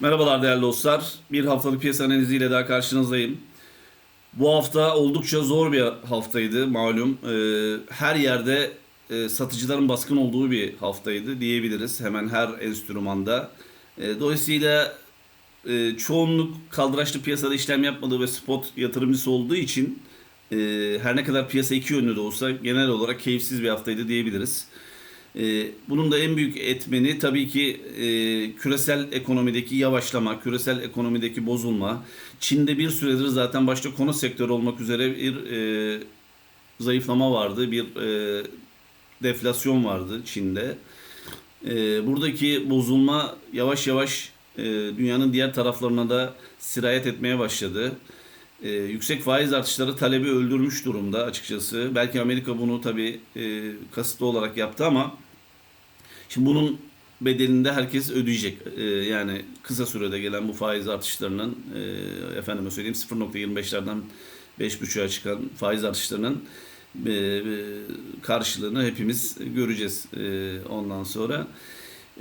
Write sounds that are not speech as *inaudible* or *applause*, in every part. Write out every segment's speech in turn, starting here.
Merhabalar değerli dostlar. Bir haftalık piyasa analiziyle daha karşınızdayım. Bu hafta oldukça zor bir haftaydı malum. Ee, her yerde e, satıcıların baskın olduğu bir haftaydı diyebiliriz. Hemen her enstrümanda. E, dolayısıyla e, çoğunluk kaldıraçlı piyasada işlem yapmadığı ve spot yatırımcısı olduğu için e, her ne kadar piyasa iki yönlü de olsa genel olarak keyifsiz bir haftaydı diyebiliriz. Ee, bunun da en büyük etmeni tabii ki e, küresel ekonomideki yavaşlama, küresel ekonomideki bozulma. Çin'de bir süredir zaten başta konu sektörü olmak üzere bir e, zayıflama vardı, bir e, deflasyon vardı Çin'de. E, buradaki bozulma yavaş yavaş dünyanın diğer taraflarına da sirayet etmeye başladı. E, yüksek faiz artışları talebi öldürmüş durumda açıkçası. Belki Amerika bunu tabii e, kasıtlı olarak yaptı ama Şimdi bunun bedelinde herkes ödeyecek. Ee, yani kısa sürede gelen bu faiz artışlarının e, efendime söyleyeyim 0.25'lerden 5.5'a çıkan faiz artışlarının e, e, karşılığını hepimiz göreceğiz e, ondan sonra.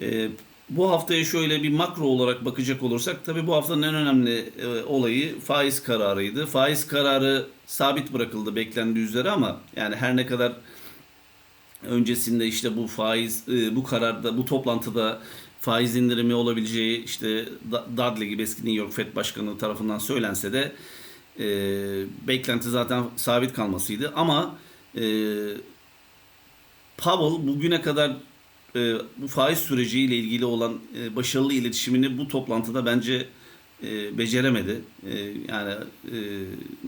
E, bu haftaya şöyle bir makro olarak bakacak olursak tabii bu haftanın en önemli e, olayı faiz kararıydı. Faiz kararı sabit bırakıldı beklendiği üzere ama yani her ne kadar öncesinde işte bu faiz e, bu kararda bu toplantıda faiz indirimi olabileceği işte Dudley gibi eski New York Fed Başkanı tarafından söylense de e, beklenti zaten sabit kalmasıydı ama e, Powell bugüne kadar e, bu faiz süreciyle ilgili olan e, başarılı iletişimini bu toplantıda bence e, beceremedi. E, yani e,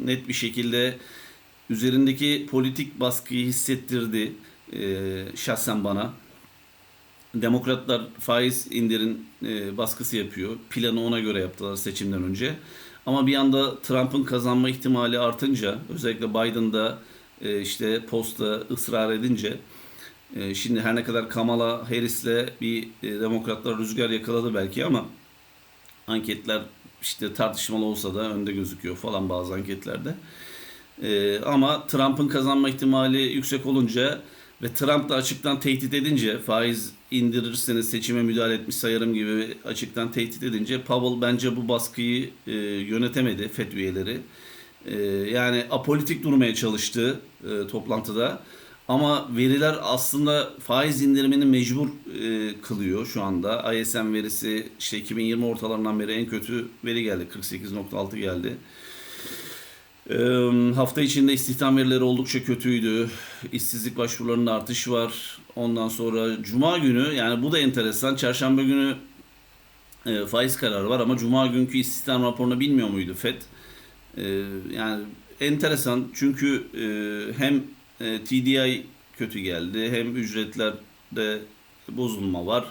net bir şekilde üzerindeki politik baskıyı hissettirdi e, şahsen bana. Demokratlar faiz indirin e, baskısı yapıyor. Planı ona göre yaptılar seçimden önce. Ama bir anda Trump'ın kazanma ihtimali artınca özellikle Biden'da e, işte posta ısrar edince e, şimdi her ne kadar Kamala Harris'le bir demokratlar rüzgar yakaladı belki ama anketler işte tartışmalı olsa da önde gözüküyor falan bazı anketlerde. E, ama Trump'ın kazanma ihtimali yüksek olunca ve Trump da açıktan tehdit edince faiz indirirseniz seçime müdahale etmiş sayarım gibi açıktan tehdit edince Powell bence bu baskıyı e, yönetemedi FED üyeleri. E, yani apolitik durmaya çalıştı e, toplantıda. Ama veriler aslında faiz indirimini mecbur e, kılıyor şu anda. ISM verisi işte 2020 ortalarından beri en kötü veri geldi. 48.6 geldi. Hafta içinde istihdam verileri oldukça kötüydü. İşsizlik başvurularında artış var. Ondan sonra cuma günü yani bu da enteresan. Çarşamba günü faiz kararı var ama cuma günkü istihdam raporunu bilmiyor muydu FED? Yani enteresan çünkü hem TDI kötü geldi hem ücretlerde bozulma var.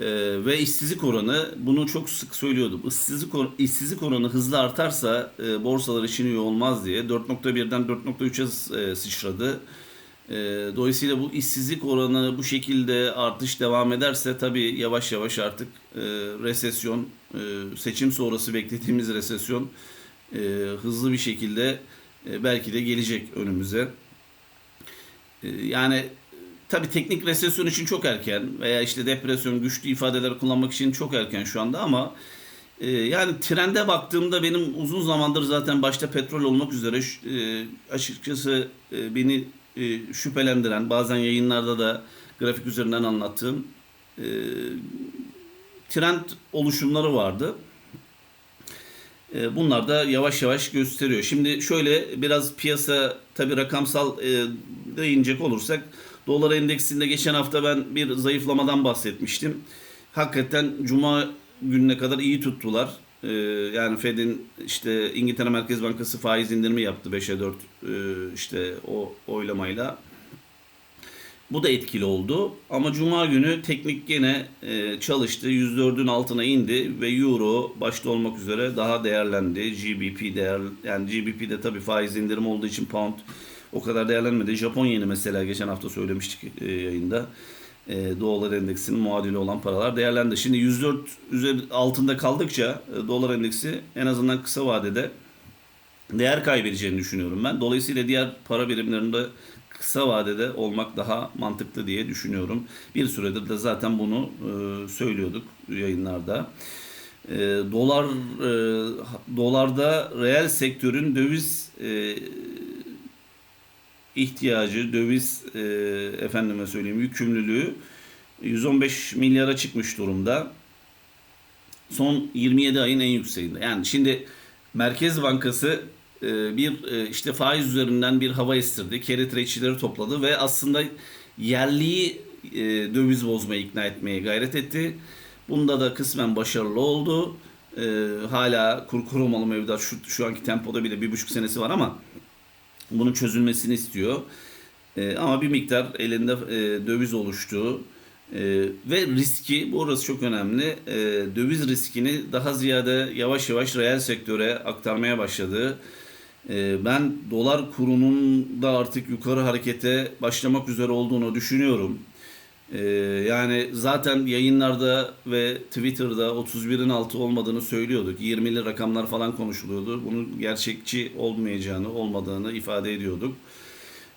Ee, ve işsizlik oranı bunu çok sık söylüyordum. İşsizlik, or işsizlik oranı hızlı artarsa e, borsalar için iyi olmaz diye 4.1'den 4.3'e e, sıçradı. E, dolayısıyla bu işsizlik oranı bu şekilde artış devam ederse tabii yavaş yavaş artık e, resesyon, e, seçim sonrası beklediğimiz resesyon e, hızlı bir şekilde e, belki de gelecek önümüze. E, yani Tabi teknik resesyon için çok erken veya işte depresyon, güçlü ifadeler kullanmak için çok erken şu anda ama e, yani trende baktığımda benim uzun zamandır zaten başta petrol olmak üzere e, açıkçası e, beni e, şüphelendiren bazen yayınlarda da grafik üzerinden anlattığım e, trend oluşumları vardı. E, bunlar da yavaş yavaş gösteriyor. Şimdi şöyle biraz piyasa tabi rakamsal e, değinecek olursak Dolar endeksinde geçen hafta ben bir zayıflamadan bahsetmiştim. Hakikaten cuma gününe kadar iyi tuttular. Ee, yani Fed'in işte İngiltere Merkez Bankası faiz indirimi yaptı 5'e 4 e, işte o oylamayla. Bu da etkili oldu. Ama Cuma günü teknik gene e, çalıştı. 104'ün altına indi ve Euro başta olmak üzere daha değerlendi. GBP değer yani GBP'de tabii faiz indirimi olduğu için pound o kadar değerlenmedi. Japon yeni mesela geçen hafta söylemiştik e, yayında. E, dolar endeksinin muadili olan paralar değerlendi. Şimdi 104 üzeri altında kaldıkça e, dolar endeksi en azından kısa vadede değer kaybedeceğini düşünüyorum ben. Dolayısıyla diğer para birimlerinde kısa vadede olmak daha mantıklı diye düşünüyorum. Bir süredir de zaten bunu e, söylüyorduk yayınlarda. e, dolar e, dolarda reel sektörün döviz e, ihtiyacı, döviz e, efendime söyleyeyim yükümlülüğü 115 milyara çıkmış durumda. Son 27 ayın en yükseğinde. Yani şimdi Merkez Bankası e, bir e, işte faiz üzerinden bir hava estirdi. Carry trade'çileri topladı ve aslında yerliyi e, döviz bozmaya ikna etmeye gayret etti. Bunda da kısmen başarılı oldu. E, hala kur korumalı mevduat şu, şu anki tempoda bile bir buçuk senesi var ama bunun çözülmesini istiyor. E, ama bir miktar elinde e, döviz oluştu. E, ve riski, burası çok önemli, e, döviz riskini daha ziyade yavaş yavaş reel sektöre aktarmaya başladı. E, ben dolar kurunun da artık yukarı harekete başlamak üzere olduğunu düşünüyorum. E, yani zaten yayınlarda ve Twitter'da 31'in altı olmadığını söylüyorduk. 20'li rakamlar falan konuşuluyordu. Bunun gerçekçi olmayacağını, olmadığını ifade ediyorduk.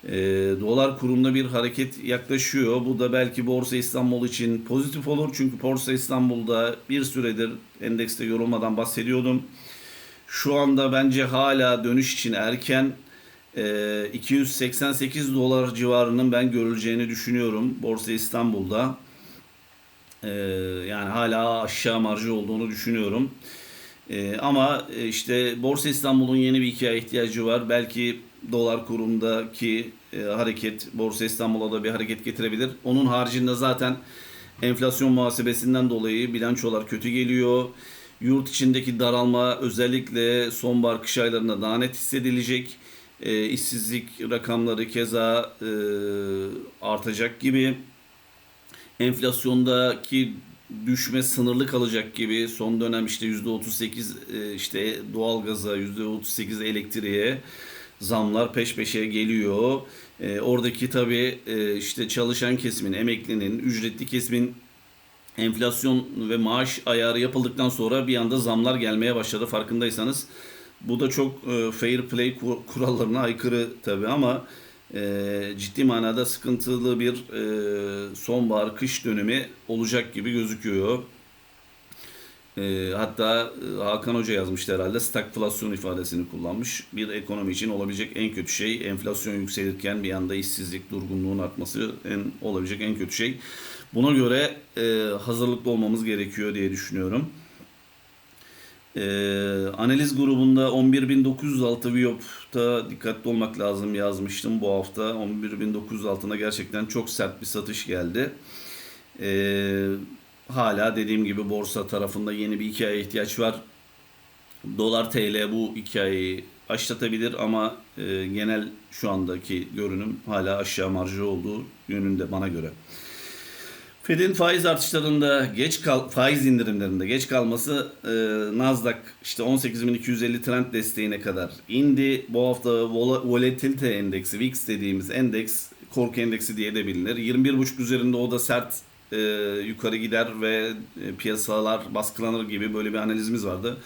E, dolar kurunda bir hareket yaklaşıyor. Bu da belki Borsa İstanbul için pozitif olur. Çünkü Borsa İstanbul'da bir süredir endekste yorulmadan bahsediyordum. Şu anda bence hala dönüş için erken. E, 288 dolar civarının ben görüleceğini düşünüyorum Borsa İstanbul'da. E, yani hala aşağı marjı olduğunu düşünüyorum. E, ama işte Borsa İstanbul'un yeni bir hikaye ihtiyacı var. Belki dolar kurundaki e, hareket Borsa İstanbul'a da bir hareket getirebilir. Onun haricinde zaten enflasyon muhasebesinden dolayı bilançolar kötü geliyor. Yurt içindeki daralma özellikle sonbahar kış aylarında daha net hissedilecek. E, işsizlik rakamları keza e, artacak gibi. Enflasyondaki düşme sınırlı kalacak gibi son dönem işte %38 e, işte doğalgaza %38 elektriğe zamlar peş peşe geliyor. E, oradaki tabii e, işte çalışan kesimin, emeklinin, ücretli kesimin enflasyon ve maaş ayarı yapıldıktan sonra bir anda zamlar gelmeye başladı farkındaysanız. Bu da çok e, fair play kur- kurallarına aykırı tabii ama e, ciddi manada sıkıntılı bir e, sonbahar kış dönemi olacak gibi gözüküyor. E, hatta e, Hakan Hoca yazmıştı herhalde stagflasyon ifadesini kullanmış. Bir ekonomi için olabilecek en kötü şey enflasyon yükselirken bir anda işsizlik, durgunluğun artması en olabilecek en kötü şey. Buna göre e, hazırlıklı olmamız gerekiyor diye düşünüyorum. E, analiz grubunda 11.906 Viyop'ta dikkatli olmak lazım yazmıştım bu hafta. 11.906'na gerçekten çok sert bir satış geldi. E, hala dediğim gibi borsa tarafında yeni bir hikaye ihtiyaç var. Dolar TL bu hikayeyi aşlatabilir ama e, genel şu andaki görünüm hala aşağı marjı olduğu yönünde bana göre. Fed'in faiz artışlarında geç kal faiz indirimlerinde geç kalması e, Nasdaq işte 18.250 trend desteğine kadar indi. Bu hafta vol- volatilite endeksi VIX dediğimiz endeks korku endeksi diye de bilinir. 21.5 üzerinde o da sert e, yukarı gider ve e, piyasalar baskılanır gibi böyle bir analizimiz vardı.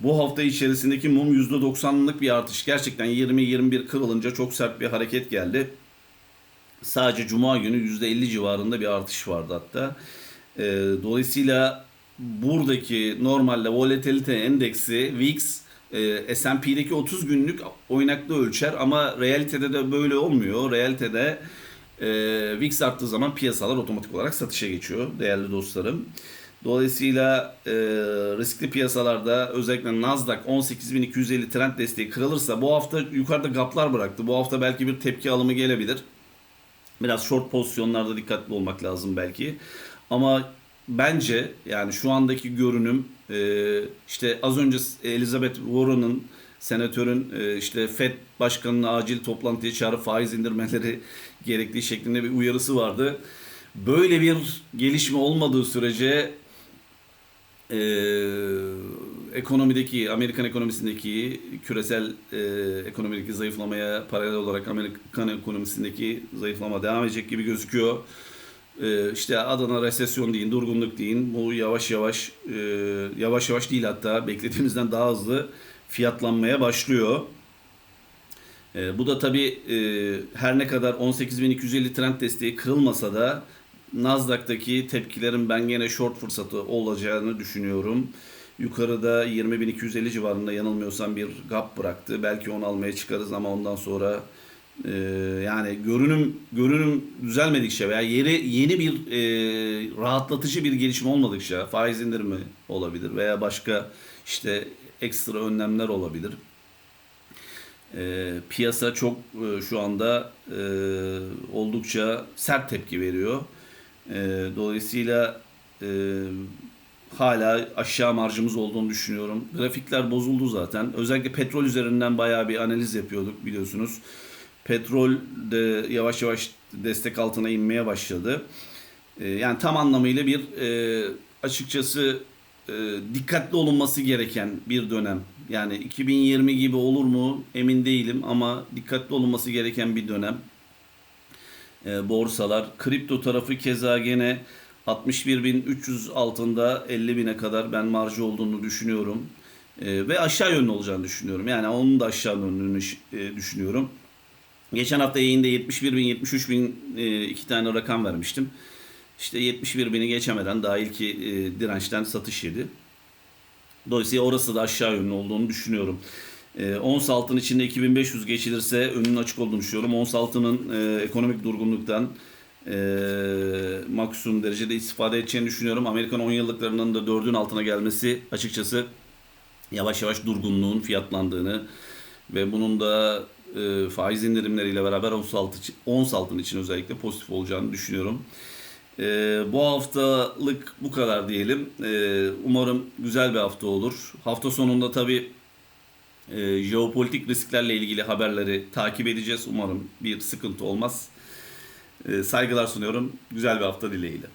Bu hafta içerisindeki mum %90'lık bir artış. Gerçekten 20-21 kırılınca çok sert bir hareket geldi. Sadece cuma günü %50 civarında bir artış vardı hatta. E, dolayısıyla buradaki normalde volatilite endeksi VIX e, S&P'deki 30 günlük oynaklı ölçer ama realitede de böyle olmuyor. Realitede e, VIX arttığı zaman piyasalar otomatik olarak satışa geçiyor değerli dostlarım. Dolayısıyla e, riskli piyasalarda özellikle Nasdaq 18.250 trend desteği kırılırsa bu hafta yukarıda gaplar bıraktı. Bu hafta belki bir tepki alımı gelebilir. Biraz short pozisyonlarda dikkatli olmak lazım belki. Ama bence yani şu andaki görünüm e, işte az önce Elizabeth Warren'ın senatörün e, işte Fed başkanına acil toplantıya çağırıp faiz indirmeleri *laughs* gerektiği şeklinde bir uyarısı vardı. Böyle bir gelişme olmadığı sürece e, ekonomideki, Amerikan ekonomisindeki küresel e, ekonomideki zayıflamaya paralel olarak Amerikan ekonomisindeki zayıflama devam edecek gibi gözüküyor. E, işte adına resesyon deyin, durgunluk deyin. Bu yavaş yavaş, e, yavaş yavaş değil hatta beklediğimizden daha hızlı fiyatlanmaya başlıyor. E, bu da tabii e, her ne kadar 18.250 trend desteği kırılmasa da Nasdaq'taki tepkilerin ben gene short fırsatı olacağını düşünüyorum. Yukarıda 20.250 civarında yanılmıyorsam bir gap bıraktı. Belki onu almaya çıkarız ama ondan sonra e, yani görünüm görünüm düzelmedikçe veya yeri yeni bir e, rahatlatıcı bir gelişme olmadıkça faiz indirimi olabilir veya başka işte ekstra önlemler olabilir. E, piyasa çok e, şu anda e, oldukça sert tepki veriyor. E, dolayısıyla e, hala aşağı marjımız olduğunu düşünüyorum. Grafikler bozuldu zaten. Özellikle petrol üzerinden bayağı bir analiz yapıyorduk biliyorsunuz. Petrol de yavaş yavaş destek altına inmeye başladı. E, yani tam anlamıyla bir e, açıkçası e, dikkatli olunması gereken bir dönem. Yani 2020 gibi olur mu emin değilim ama dikkatli olunması gereken bir dönem. E, borsalar, kripto tarafı keza gene 61.300 altında 50.000'e kadar ben marjı olduğunu düşünüyorum. E, ve aşağı yönlü olacağını düşünüyorum. Yani onun da aşağı yönlü e, düşünüyorum. Geçen hafta yayında 71.000, 73.000 e, iki tane rakam vermiştim. İşte 71 bini geçemeden daha ilk e, dirençten satış yedi. Dolayısıyla orası da aşağı yönlü olduğunu düşünüyorum. E, ons altın içinde 2500 geçilirse önünün açık olduğunu düşünüyorum. Ons altının e, ekonomik durgunluktan maksimum derecede istifade edeceğini düşünüyorum. Amerikan 10 yıllıklarının da 4'ün altına gelmesi açıkçası yavaş yavaş durgunluğun fiyatlandığını ve bunun da e, faiz indirimleriyle beraber ons, altı, ons altın için özellikle pozitif olacağını düşünüyorum. Ee, bu haftalık bu kadar diyelim. Ee, umarım güzel bir hafta olur. Hafta sonunda tabii e, jeopolitik risklerle ilgili haberleri takip edeceğiz. Umarım bir sıkıntı olmaz. Ee, saygılar sunuyorum. Güzel bir hafta dileğiyle.